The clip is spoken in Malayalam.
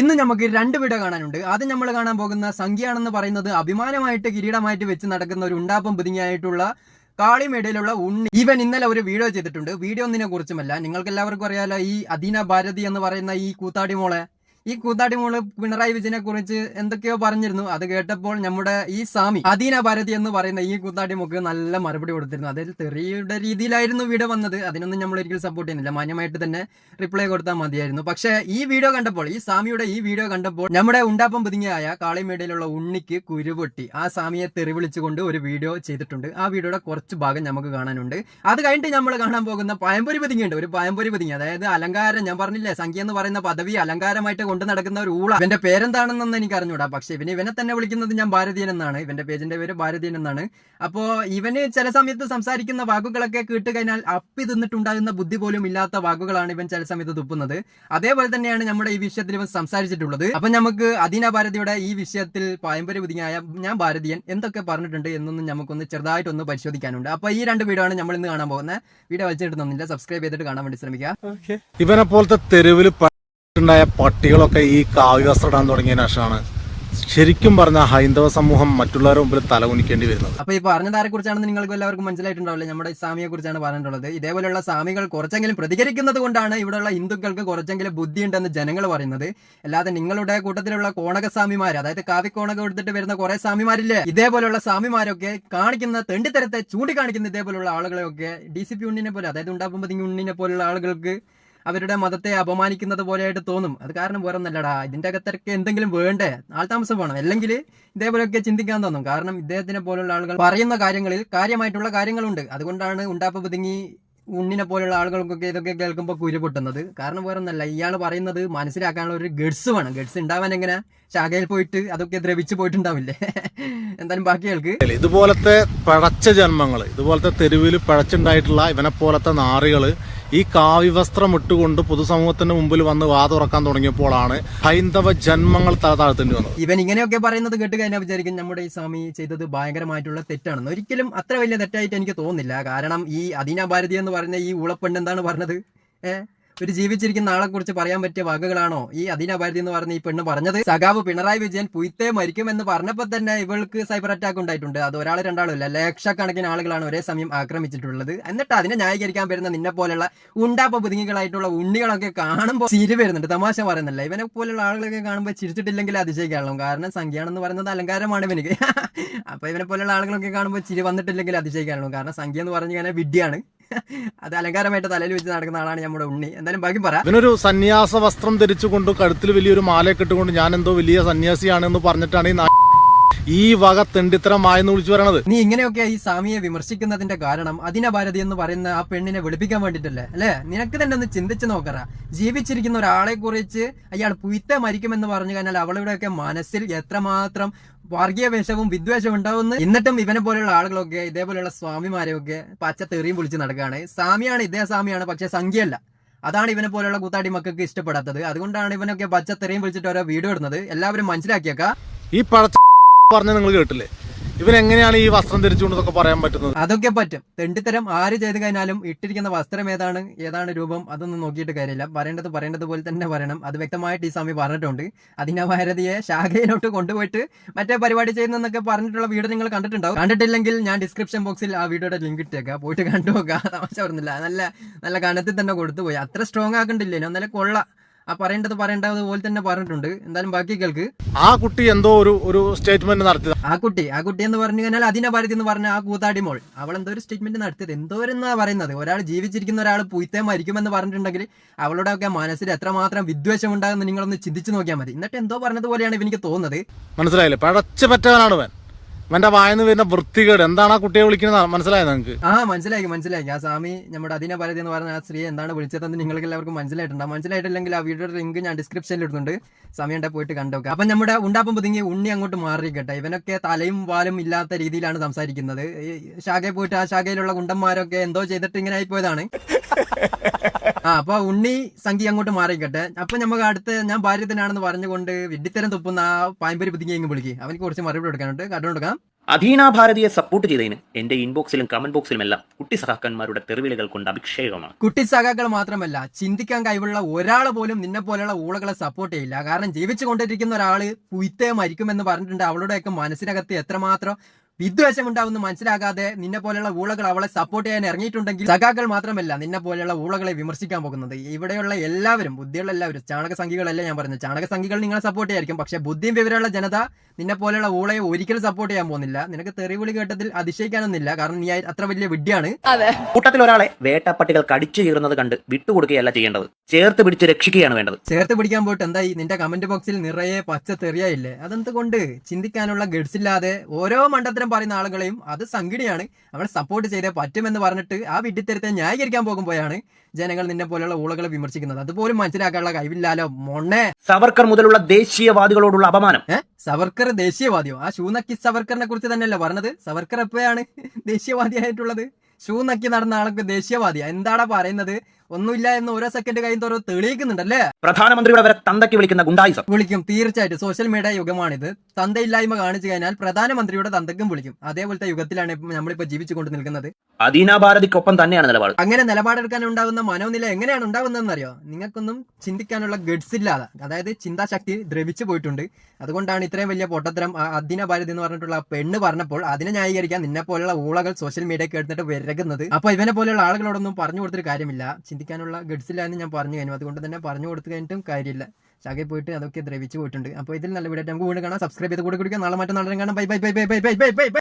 ഇന്ന് നമുക്ക് രണ്ട് വീഡിയോ കാണാനുണ്ട്. ആദ്യം നമ്മൾ കാണാൻ പോകുന്ന സംഖ്യയാണെന്ന് പറയുന്നത് അഭിമാനമായിട്ട് കിരീടമായിട്ട് വെച്ച് നടക്കുന്ന ഒരു ഉണ്ടാപ്പം പുതുങ്ങിയായിട്ടുള്ള കാളിമേടയിലുള്ള ഉണ്ണി. ഇവൻ ഇന്നലെ ഒരു വീഡിയോ ചെയ്തിട്ടുണ്ട്. വീഡിയോ ഒന്നിനെ കുറിച്ചുമല്ല. നിങ്ങൾക്ക് എല്ലാവർക്കും അറിയാലോ ഈ അദീന ഭാരതി എന്ന് പറയുന്ന ഈ കൂത്താടി മോളെ. ഈ കൂത്താടി മോൾ പിണറായി വിജയനെ കുറിച്ച് എന്തൊക്കെയോ പറഞ്ഞിരുന്നു. അത് കേട്ടപ്പോൾ നമ്മുടെ ഈ സ്വാമി അധീന ഭാരതി എന്ന് പറയുന്ന ഈ കൂത്താടി മുക്ക് നല്ല മറുപടി കൊടുത്തിരുന്നു. അതിൽ തെറിയുടെ രീതിയിലായിരുന്നു വീഡിയോ വന്നത്. അതിനൊന്നും നമ്മൾ ഒരിക്കലും സപ്പോർട്ട് ചെയ്യുന്നില്ല. മാന്യമായിട്ട് തന്നെ റിപ്ലൈ കൊടുത്താൽ മതിയായിരുന്നു. പക്ഷെ ഈ വീഡിയോ കണ്ടപ്പോൾ ഈ സ്വാമിയുടെ ഈ വീഡിയോ കണ്ടപ്പോൾ നമ്മുടെ ഉണ്ടാപ്പം പുതുങ്ങിയായ കാളിമേടയിലുള്ള ഉണ്ണിക്ക് കുരുപൊട്ടി ആ സ്വാമിയെ തെറി വിളിച്ചുകൊണ്ട് ഒരു വീഡിയോ ചെയ്തിട്ടുണ്ട്. ആ വീഡിയോയുടെ കുറച്ച് ഭാഗം നമുക്ക് കാണാനുണ്ട്. അത് കഴിഞ്ഞിട്ട് നമ്മൾ കാണാൻ പോകുന്ന പഴംപൊരി പുതുങ്ങിയുണ്ട്. ഒരു പഴംപൊരി പുതുങ്ങി. അതായത് അലങ്കാരം ഞാൻ പറഞ്ഞില്ലേ? സംഖ്യ എന്ന് പറയുന്ന പദവി അലങ്കാരമായിട്ട് കൊണ്ട് നടക്കുന്ന ഒരു ഊള. ഇവന്റെ പേരെന്താണെന്നൊന്നും എനിക്ക് അറിഞ്ഞൂടാ പക്ഷെ ഇവന് ഇവനെ തന്നെ വിളിക്കുന്നത് ഞാൻ ഭാരതീയൻ എന്നാണ്. ഇവന്റെ പേജിന്റെ പേര് ഭാരതീയൻ എന്നാണ്. അപ്പോ ഇവന് ചില സമയത്ത് സംസാരിക്കുന്ന വാക്കുകളൊക്കെ കേട്ട് കഴിഞ്ഞാൽ അപ്പി തിന്നിട്ടുണ്ടാകുന്ന ബുദ്ധി പോലും ഇല്ലാത്ത വാക്കുകളാണ് ഇവൻ ചില സമയത്ത് തുപ്പുന്നത്. അതേപോലെ തന്നെയാണ് നമ്മുടെ ഈ വിഷയത്തിൽ ഇവൻ സംസാരിച്ചിട്ടുള്ളത്. അപ്പൊ നമുക്ക് അദീന ഭാരതിയുടെ ഈ വിഷയത്തിൽ പായമ്പര്യ ബുദ്ധിയായ ഞാൻ ഭാരതീയൻ എന്തൊക്കെ പറഞ്ഞിട്ടുണ്ട് എന്നൊന്നും നമുക്കൊന്ന് ചെറുതായിട്ടൊന്ന് പരിശോധിക്കാനുണ്ട്. അപ്പൊ ഈ രണ്ട് വീഡിയോ ആണ് നമ്മൾ ഇന്ന് കാണാൻ പോകുന്നത്. വീഡിയോ വലിച്ചിട്ട് തന്നില്ല സബ്സ്ക്രൈബ് ചെയ്തിട്ട് കാണാൻ വേണ്ടി ശ്രമിക്കുക. ഇവനെ പോലത്തെ തെരുവിൽ ഉണ്ടായ പട്ടികളൊക്കെ ഈ കാവ്യ വസ്ത്രം ഇടാൻ തുടങ്ങിയ ശേഷമാണ് ശരിക്കും പറഞ്ഞ ഹൈന്ദവ സമൂഹം മറ്റുള്ളവരുടെ മുമ്പിൽ തലകുനിക്കേണ്ടി വരുന്നത്. അപ്പൊ ഈ പറഞ്ഞതാരെ കുറിച്ചാണെന്ന് നിങ്ങൾക്ക് എല്ലാവർക്കും മനസ്സിലായിട്ടുണ്ടാവില്ല? നമ്മുടെ ഇസ്ലാമിയെ കുറിച്ചാണ് പറഞ്ഞിട്ടുള്ളത്. ഇതേപോലെയുള്ള സ്വാമികൾ കുറച്ചെങ്കിലും പ്രതികരിക്കുന്നത് കൊണ്ടാണ് ഇവിടെയുള്ള ഹിന്ദുക്കൾക്ക് കുറച്ചെങ്കിലും ബുദ്ധിയുണ്ടെന്ന് ജനങ്ങൾ പറയുന്നത്. അല്ലാതെ നിങ്ങളുടെ കൂട്ടത്തിലുള്ള കോണക സ്വാമിമാർ അതായത് കാവിക്കോണക എടുത്തിട്ട് വരുന്ന കുറെ സ്വാമിമാരില്ലേ ഇതേപോലെയുള്ള സ്വാമിമാരൊക്കെ കാണിക്കുന്ന തെണ്ടിത്തരത്തെ ചൂണ്ടിക്കാണിക്കുന്ന ഇതേപോലുള്ള ആളുകളെയൊക്കെ ഡി സി പി ഉണ്ണിനെ പോലെ അതായത് ഉണ്ടാകുമ്പോൾ ഉണ്ണിനെ പോലുള്ള ആളുകൾക്ക് അവരുടെ മതത്തെ അപമാനിക്കുന്നത് പോലെയായിട്ട് തോന്നും. അത് കാരണം വേറെ ഒന്നല്ലടാ ഇതിന്റെ അകത്തൊക്കെ എന്തെങ്കിലും വേണ്ടേ? ആൾതാമസം വേണം. അല്ലെങ്കിൽ ഇതേപോലെയൊക്കെ ചിന്തിക്കാൻ തോന്നും. കാരണം ഇദ്ദേഹത്തിനെ പോലുള്ള ആളുകൾ പറയുന്ന കാര്യങ്ങളിൽ കാര്യമായിട്ടുള്ള കാര്യങ്ങളുണ്ട്. അതുകൊണ്ടാണ് ഉണ്ടാപ്പ് പുതുങ്ങി ഉണ്ണിനെ പോലുള്ള ആളുകൾക്കൊക്കെ ഇതൊക്കെ കേൾക്കുമ്പോൾ കുരുപൊട്ടുന്നത് കാരണം വേറെ ഇയാൾ പറയുന്നത് മനസ്സിലാക്കാനുള്ള ഒരു ഗഡ്സ് വേണം. ഗഡ്സ് ഉണ്ടാവാൻ എങ്ങനെ? ശാഖയിൽ പോയിട്ട് അതൊക്കെ ദ്രവിച്ചു പോയിട്ടുണ്ടാവില്ലേ? എന്തായാലും ബാക്കി കേൾക്ക്. ഇതുപോലത്തെ പഴച്ച ജന്മങ്ങൾ ഇതുപോലത്തെ തെരുവിൽ പഴച്ചുണ്ടായിട്ടുള്ള ഇവനെ പോലത്തെ നാറികൾ ഈ കാവ്യവസ്ത്രം ഇട്ടുകൊണ്ട് പൊതുസമൂഹത്തിന്റെ മുമ്പിൽ വന്ന് വാതുറക്കാൻ തുടങ്ങിയപ്പോഴാണ് ഹൈന്ദവ ജന്മങ്ങൾ താഴ്ത്തേണ്ടി വന്നത്. ഇവൻ ഇങ്ങനെയൊക്കെ പറയുന്നത് കേട്ട് കഴിഞ്ഞാൽ വിചാരിക്കും നമ്മുടെ ഈ സ്വാമി ചെയ്തത് ഭയങ്കരമായിട്ടുള്ള തെറ്റാണെന്ന്. ഒരിക്കലും അത്ര വലിയ തെറ്റായിട്ട് എനിക്ക് തോന്നുന്നില്ല. കാരണം ഈ അദീന ഭാരതി എന്ന് പറഞ്ഞ ഈ ഉളപ്പെണ്ണ് എന്താണ് പറഞ്ഞത്? ഏഹ് ഒരു ജീവിച്ചിരിക്കുന്ന ആളെ കുറിച്ച് പറയാൻ പറ്റിയ വകകളാണോ? ഈ ഭാരതി എന്ന് പറഞ്ഞ ഈ പെണ്ണ് പറഞ്ഞത് സഖാവ് പിണറായി വിജയൻ പുയ്ത്തെ മരിക്കും എന്ന് പറഞ്ഞപ്പോൾ തന്നെ ഇവൾക്ക് സൈബർ അറ്റാക്ക് ഉണ്ടായിട്ടുണ്ട്. അത് ഒരാൾ രണ്ടാളും ഇല്ല ലക്ഷക്കണക്കിന് ആളുകളാണ് ഒരേ സമയം ആക്രമിച്ചിട്ടുള്ളത്. എന്നിട്ട് അതിനെ ന്യായീകരിക്കാൻ വരുന്ന നിന്നെ പോലുള്ള ഉണ്ടാപ്പ പുതുങ്ങികളായിട്ടുള്ള ഉണ്ണികളൊക്കെ കാണുമ്പോൾ ചിരി വരുന്നുണ്ട്. തമാശ പറയുന്നില്ല ഇവനെ പോലുള്ള ആളുകളൊക്കെ കാണുമ്പോൾ ചിരിച്ചിട്ടില്ലെങ്കിൽ അതിശയിക്കാണല്ലോ കാരണം സംഖ്യയാണെന്ന് പറയുന്നത് അലങ്കാരമാണ് ഇവനിക്ക്. അപ്പൊ ഇവനെ പോലുള്ള ആളുകളൊക്കെ കാണുമ്പോൾ ചിരി വന്നിട്ടില്ലെങ്കിൽ അതിശയിക്കാണല്ലോ കാരണം സംഖ്യ എന്ന് പറഞ്ഞു കഴിഞ്ഞാൽ വിഡ്ഢിയാണ്. അത് അലങ്കാരമായിട്ട് തലയിൽ വെച്ച് നടക്കുന്ന ആളാണ് നമ്മുടെ ഉണ്ണി. എന്തായാലും ബാക്കി പറ. ഇവനൊരു സന്യാസ വസ്ത്രം ധരിച്ചുകൊണ്ട് കഴുത്തിൽ വലിയൊരു മാലയൊക്കെ ഇട്ടുകൊണ്ട് ഞാൻ എന്തോ വലിയ സന്യാസിയാണെന്ന് പറഞ്ഞിട്ടാണ് ഈ ഈ വക തെണ്ടിത്തരമായെന്ന് വിളിച്ചു പറയണത്. നീ ഇങ്ങനെയൊക്കെ ഈ സ്വാമിയെ വിമർശിക്കുന്നതിന്റെ കാരണം അദിന ഭാരതി എന്ന് പറയുന്ന ആ പെണ്ണിനെ വെളുപ്പിക്കാൻ വേണ്ടിട്ടല്ലേ? അല്ലെ? നിനക്ക് തന്നെ ഒന്ന് ചിന്തിച്ചു നോക്കറ. ജീവിച്ചിരിക്കുന്ന ഒരാളെ കുറിച്ച് അയാൾ പുയ്ത്തെ മരിക്കുമെന്ന് പറഞ്ഞു കഴിഞ്ഞാൽ അവളുടെയൊക്കെ മനസ്സിൽ എത്രമാത്രം വർഗീയ വേഷവും വിദ്വേഷവും ഉണ്ടാവുന്നു എന്നിട്ടും ഇവനെ പോലെയുള്ള ആളുകളൊക്കെ ഇതേപോലെയുള്ള സ്വാമിമാരെയൊക്കെ പച്ച തെറിയും വിളിച്ച് നടക്കുകയാണ്. സ്വാമിയാണ് ഇതേ സ്വാമിയാണ് പക്ഷെ സംഖ്യയല്ല. അതാണ് ഇവനെ പോലെയുള്ള കൂത്താടി മക്കൾക്ക് ഇഷ്ടപ്പെടാത്തത്. അതുകൊണ്ടാണ് ഇവനൊക്കെ പച്ച തെറിയും വിളിച്ചിട്ട് ഓരോ വീഡിയോ ഇടുന്നത്. എല്ലാവരും മനസ്സിലാക്കിയേക്കാം. ഈ പറഞ്ഞ നിങ്ങൾ കേട്ടില്ലേ? ഇവൻ എങ്ങനെയാണ് ഈ വസ്ത്രം ധരിച്ചുകൊണ്ടൊക്കെ പറയാൻ പറ്റുന്നത്? അതൊക്കെ പറ്റും. തെണ്ടിത്തരം ആര് ചെയ്ത് കഴിഞ്ഞാലും ഇട്ടിരിക്കുന്ന വസ്ത്രം ഏതാണ് ഏതാണ് രൂപം അതൊന്നും നോക്കിയിട്ട് കാര്യമില്ല. പറയേണ്ടത് പറയേണ്ടത് പോലെ തന്നെ പറയണം അത് വ്യക്തമായിട്ട് ഈ സ്വാമി പറഞ്ഞിട്ടുണ്ട്. അതിനെ ഭാരതിയെ ശാഖയിലോട്ട് കൊണ്ടുപോയിട്ട് മറ്റേ പരിപാടി ചെയ്യുന്നൊക്കെ പറഞ്ഞിട്ടുള്ള വീഡിയോ നിങ്ങൾ കണ്ടിട്ടുണ്ടാവും. കണ്ടിട്ടില്ലെങ്കിൽ ഞാൻ ഡിസ്ക്രിപ്ഷൻ ബോക്സിൽ ആ വീഡിയോയുടെ ലിങ്ക് ഇട്ടേക്കാം. പോയിട്ട് കണ്ടു നോക്കാം പറഞ്ഞില്ല നല്ല നല്ല കനത്തിൽ തന്നെ കൊടുത്തു പോയി അത്ര സ്ട്രോങ് ആക്കണ്ടില്ലേ നല്ല കൊള്ള. ആ പറയേണ്ടത് പറയേണ്ടത് പോലെ തന്നെ പറഞ്ഞിട്ടുണ്ട്. എന്തായാലും ബാക്കി കേൾക്ക്. ആ കുട്ടി എന്തോ ഒരു ഒരു സ്റ്റേറ്റ്മെന്റ് നടത്തിയത്. ആ കുട്ടി ആ കുട്ടി എന്ന് പറഞ്ഞു കഴിഞ്ഞാൽ അതിനെ ഭാരതി എന്ന് പറഞ്ഞ ആ കൂത്താടി മോൾ. അവൾ എന്തോ ഒരു സ്റ്റേറ്റ്മെന്റ് നടത്തിയത്. എന്തോരെന്നാ പറയുന്നത്? ഒരാൾ ജീവിച്ചിരിക്കുന്ന ഒരാൾ പുയ്ത്തേ മരിക്കുമെന്ന് പറഞ്ഞിട്ടുണ്ടെങ്കിൽ അവളുടെ ഒക്കെ മനസ്സിൽ എത്രമാത്രം വിദ്വേഷം ഉണ്ടാകുമെന്ന് നിങ്ങളൊന്ന് ചിന്തിച്ചു നോക്കിയാൽ മതി. എന്നിട്ട് എന്തോ പറഞ്ഞതുപോലെയാണ് എനിക്ക് തോന്നുന്നത്. മനസ്സിലായില്ലേ? പഴച്ച പറ്റവനാണ് ഇവന്റെ വായന്ന് വരുന്ന വൃത്തികേട്. എന്താണ് ആ കുട്ടിയെ വിളിക്കുന്നത്? മനസ്സിലായത് നിങ്ങൾക്ക് ആ മനസ്സിലായി മനസ്സിലായി. ആ സ്വാമി നമ്മുടെ അതിനെ പരതി എന്ന് പറഞ്ഞ ആ സ്ത്രീ എന്താണ് വിളിച്ചതെന്ന് നിങ്ങൾക്ക് എല്ലാവർക്കും മനസ്സിലായിട്ടുണ്ട്? മനസ്സിലായിട്ടില്ലെങ്കിൽ ആ വീഡിയോയുടെ ലിങ്ക് ഞാൻ ഡിസ്ക്രിപ്ഷനിൽ ഇടുന്നുണ്ട്. സമയം പോയിട്ട് കണ്ടോക്കെ അപ്പൊ നമ്മുടെ ഉണ്ടാപ്പം പുതുങ്ങി ഉണ്ണി അങ്ങോട്ട് മാറിക്കട്ടെ ഇവനൊക്കെ തലയും വാലും ഇല്ലാത്ത രീതിയിലാണ് സംസാരിക്കുന്നത്. ശാഖയിൽ പോയിട്ട് ആ ശാഖയിലുള്ള ഗുണ്ടന്മാരൊക്കെ എന്തോ ചെയ്തിട്ട് ഇങ്ങനെ ആയിപ്പോയതാണ്. ആ അപ്പൊ ഉണ്ണി സംഖ്യ അങ്ങോട്ട് മാറിക്കട്ടെ. അപ്പൊ നമുക്ക് അടുത്ത് ഞാൻ ഭാര്യ തന്നെയാണെന്ന് പറഞ്ഞുകൊണ്ട് വിഡ്ഢിത്തരം തുപ്പുന്ന ആ പായമ്പരി പുതുങ്ങി ഇങ്ങ് വിളിക്കും. അവനിക്ക് കുറച്ച് മറുപടി കൊടുക്കാനുണ്ട്. കണ്ടുകൊടുക്കാം അധീന ഭാരതിയെ സപ്പോർട്ട് ചെയ്തതിന് എന്റെ ഇൻബോക്സിലും കമന്റ് ബോക്സിലും എല്ലാം കുട്ടി സഹാക്കന്മാരുടെ തെറിവിളികൾ കൊണ്ട് അഭിഷേകമാണ്. കുട്ടി സഹാക്കൾ മാത്രമല്ല ചിന്തിക്കാൻ കഴിവുള്ള ഒരാൾ പോലും നിന്നെ പോലെയുള്ള ഊളകളെ സപ്പോർട്ട് ചെയ്യില്ല. കാരണം ജീവിച്ചു കൊണ്ടിരിക്കുന്ന ഒരാൾ പുയ്ത്തേ മരിക്കുമെന്ന് പറഞ്ഞിട്ടുണ്ട്. അവളുടെയൊക്കെ മനസ്സിനകത്ത് എത്രമാത്രം വിദ്വേഷം ഉണ്ടാവുന്ന മനസ്സിലാകാതെ നിന്നെ പോലെയുള്ള ഊളകൾ അവളെ സപ്പോർട്ട് ചെയ്യാൻ ഇറങ്ങിയിട്ടുണ്ടെങ്കിൽ സഖാക്കൾ മാത്രമല്ല നിന്നെ പോലെയുള്ള ഊളകളെ വിമർശിക്കാൻ പോകുന്നത്. ഇവിടെയുള്ള എല്ലാവരും ബുദ്ധിയുള്ള എല്ലാവരും ചാണക സംഖ്യകളല്ല ഞാൻ പറഞ്ഞത്. ചാണക സംഖ്യകൾ നിങ്ങളെ സപ്പോർട്ട് ചെയ്യായിരിക്കും. പക്ഷെ ബുദ്ധിയും വിവരമുള്ള ജനത നിന്നെ പോലെയുള്ള ഊളയെ ഒരിക്കലും സപ്പോർട്ട് ചെയ്യാൻ പോകുന്നില്ല. നിനക്ക് തെറിവിളി കേട്ടതിൽ അതിശയിക്കാനൊന്നുമില്ല. കാരണം നീ അത്ര വലിയ വിഡ്ഢിയാണ്. കൂട്ടത്തിൽ ഒരാളെ വേട്ടപ്പട്ടികൾ കടിച്ചു കീറുന്നത് കണ്ട് വിട്ടുകൊടുക്കുകയല്ല ചെയ്യേണ്ടത്. ചേർത്ത് പിടിച്ച് രക്ഷിക്കുകയാണ് വേണ്ടത്. ചേർത്ത് പിടിക്കാൻ പോയിട്ട് എന്തായി? നിന്റെ കമന്റ് ബോക്സിൽ നിറയെ പച്ച തെറിയായില്ലേ? അതെന്തുകൊണ്ട്? ചിന്തിക്കാനുള്ള ഗഡ്സ് ഇല്ലാതെ ഓരോ മണ്ടത്തരം പറയുന്ന ആളുകളെയും അത് സംഘടനയാണ് അവരെ സപ്പോർട്ട് ചെയ്തേ പറ്റുമെന്ന് പറഞ്ഞിട്ട് ആ വിഡ്ഢിത്തരത്തെ ന്യായീകരിക്കാൻ പോകുമ്പോഴാണ് ജനങ്ങൾ നിന്നെ പോലെയുള്ള ഊളകളെ വിമർശിക്കുന്നത്. അതുപോലും മനസ്സിലാക്കാനുള്ള കഴിവില്ലാലോ മൊണ്ണേ. സവർക്കർ മുതലുള്ള ദേശീയവാദികളോടുള്ള അപമാനം. സവർക്കർ ദേശീയവാദിയോ? ആ ഷൂനക്കി സവർക്കറിനെ കുറിച്ച് തന്നെയല്ലേ പറഞ്ഞത്? സവർക്കർ എപ്പോഴാണ് ദേശീയവാദിയായിട്ടുള്ളത്? ഷൂ നക്കി നടന്ന ആൾക്ക് ദേശീയവാദിയാ. എന്താടാ പറയുന്നത്? ഒന്നുമില്ല എന്ന് ഓരോ സെക്കൻഡ് കഴിയുന്ന ഓരോ തെളിയിക്കുന്നുണ്ടല്ലേ? പ്രധാനമന്ത്രിയുടെ വരെ തന്തയ്ക്ക് വിളിക്കുന്ന ഗുണ്ടായിസം. വിളിക്കും തീർച്ചയായിട്ടും. സോഷ്യൽ മീഡിയ യുഗമാണിത്. തന്തയില്ലായ്മ കാണിച്ചു കഴിഞ്ഞാൽ പ്രധാനമന്ത്രിയുടെ തന്തക്കും വിളിക്കും. അതേപോലത്തെ യുഗത്തിലാണ് ഇപ്പൊ നമ്മളിപ്പോ ജീവിച്ചുകൊണ്ട് നിൽക്കുന്നത്. അദീനാഭാരതിക്കൊപ്പം തന്നെയാണ് നിലപാട്. അങ്ങനെ നിലപാടെടുക്കാൻ ഉണ്ടാകുന്ന മനോനില എങ്ങനെയാണ് ഉണ്ടാകുന്നതെന്ന് അറിയോ നിങ്ങൾക്കൊന്നും ചിന്തിക്കാനുള്ള ഗഡ്സ് ഇല്ലാതെ അതായത് ചിന്താശക്തി ദ്രവിച്ചു പോയിട്ടുണ്ട്. അതുകൊണ്ടാണ് ഇത്രയും വലിയ പൊട്ടത്തരം അദീനാഭാരതി അധീന ഭാരതി എന്ന് പറഞ്ഞിട്ടുള്ള പെണ്ണ് പറഞ്ഞപ്പോൾ അതിനെ ന്യായീകരിക്കാൻ നിന്നെ പോലുള്ള ഊളകൾ സോഷ്യൽ മീഡിയ കേട്ടിട്ട് വിരകുന്നത്. അപ്പൊ ഇവനെ പോലെയുള്ള ആളുകളോടൊന്നും പറഞ്ഞു കൊടുത്തൊരു കാര്യമില്ല. ചിന്തിക്കാനുള്ള ഗഡ്സില്ല എന്ന് ഞാൻ പറഞ്ഞു കഴിഞ്ഞു. അതുകൊണ്ട് തന്നെ പറഞ്ഞു കൊടുത്തു കഴിഞ്ഞിട്ടും കാര്യമില്ല. ശാഖയിൽ പോയിട്ട് അതൊക്കെ ദ്രവിച്ചു പോയിട്ടുണ്ട്. അപ്പോൾ ഇതിൽ നല്ല വീടായിട്ട് നമുക്ക് വീണ്ടും കാണാം. സബ്സ്ക്രൈബ് ചെയ്ത് കൂടെ കുടിക്കാം നാളെ മറ്റന്നാളെ കാണാം. Bye bye bye bye bye bye bye